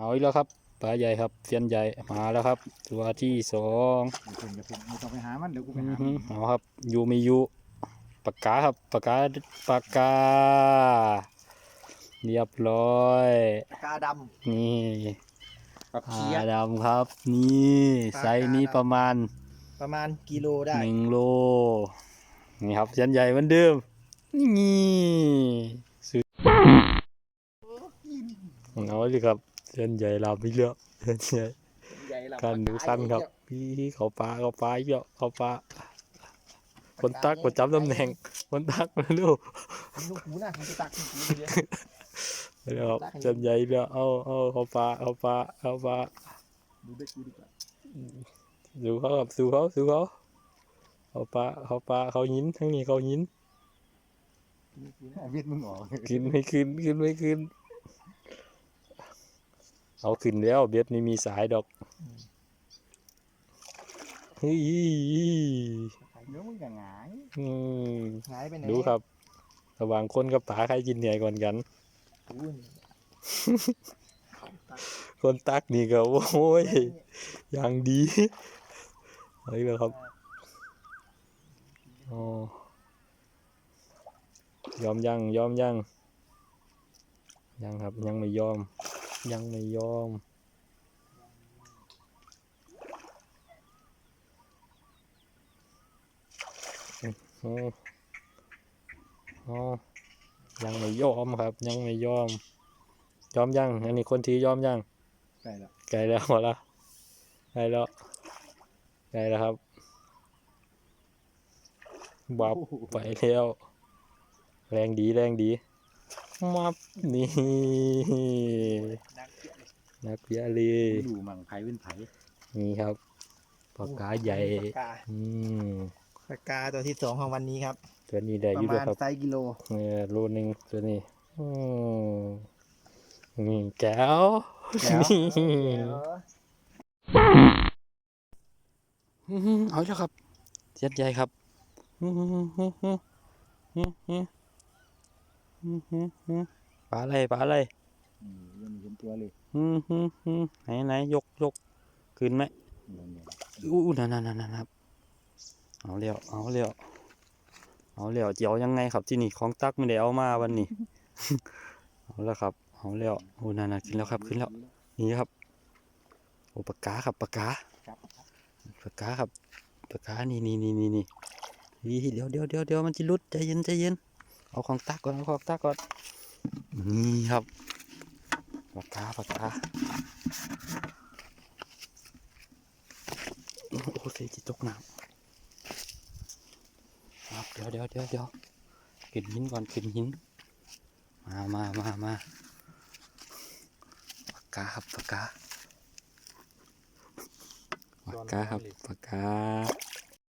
เอาอีกแล้วครับปลาใหญ่ครับเซียนใหญ่มาแล้วครับ ตัวที่สองอย่าเพิ่งอย่าเพิ่งไม่ต้องไปหามันเดี๋ยวกูไปอื้อหาหืมัอนเอาครับยูมียูปากกาครับปากกาปากกาเรียบร้อยกาดนี่ำกับปลาเขียดดำครับ นี่ปลากาไซส์นี้ดำประมาณ ประมาณกิโลได้หนึ่งโลนี่ครับเซียนใหญ่เหมือนเดิมนี่สุดเอาเลยครับ เซียนใหญ่ลาไปแล้วเซียนใหญ่ใหญ่ละกันดูสั้นครับ พี่เขาปลาเขาปลาอีกแล้วเขาปลาคนตักประจำตำแหน่ง คนตักมาลูกลูกหูนะมันจะตักลูกหูเยอะเดี๋ยวครับเส้นใหญ่อีกแล้วเอาเอาเขาปลาเขาปลาเขาปลาดูเด็กกูดีกว่าดูเขาครับดูเขาดูเขาเขาปลาเขาปลาเขาหินทั้งนี้เขาหินเวียดมึงออกขึ้นไม่ขึ้นขึ้นไม่ขึ้น เอาขึ้นแล้วเบ็ดไม่มีสายดอกเฮ้ยเดี๋ยวมึงจะหงายอืมหงายไปไหนดูครับ ระหว่างคนกับปลาใครกินเหนื่อยก่อนกันอุ้ยคนตักนี่ก็โอ้ยอย่างดีเฮ้ยเลยครับอ๋อยอมยังยอมยังยังครับยังไม่ยอม ยังไม่ยอมโอ้โอ้ยังไม่ยอมครับ ยังไม่ยอม ยอมยัง อันนี้คนที่ยอมยังใช่ละไกลแล้วหมดละไกลแล้ว ไกลแล้วครับบับไปแล้ว แรงดีแรงดี มับนี่นักเนักเยาลีดูมังไผ่เป็นไผ่นี่ครับปากกาใหญ่ปากกาอืมปากกาตัวที่สองของวันนี้ครับ ตัวนี้ใหญ่ยุ่ด้วยครับประมาณไซกิโลเนี่ยโลนึงตัวนี้อืมนี่แก้วแก้วเอาเล้วครับเสียดใจครับปลาอะไรปลาอะไร ยังไม่เห็นตัวเลยหือหือหือไหนไหนยกยกขึ้นไหมเนี่ยเนี่ยอู้นั่นนั่นนั่นนั่นครับเอาเลี้ยวเอาเลี้ยวเอาเลี้ยวเจียวยังไงครับที่นี่ของตักไม่ได้เอามาวันนี้เอาแล้วครับเอาเลี้ยวโอ้นั่นน่ะขึ้นแล้วครับขึ้นแล้วนี่ครับโอ้ปากกาครับปากกาครับปากกาครับปากกานี่นี่นี่นี่นี่นี่เดี๋ยวเดี๋ยวเดี๋ยวเดี๋ยวมันจะหลุดใจเย็นใจเย็นเอาของตักก่อนเอาของตักก่อนนี่ครับ ปากกาปากกาโอ้โหเสียจิตกน้ำครับเดี๋ยวเดี๋ยวเดี๋ยวเดี๋ยวขึ้นหินก่อนขึ้นหิน มามามามาปากกาครับปากกาปากกาครับปากกา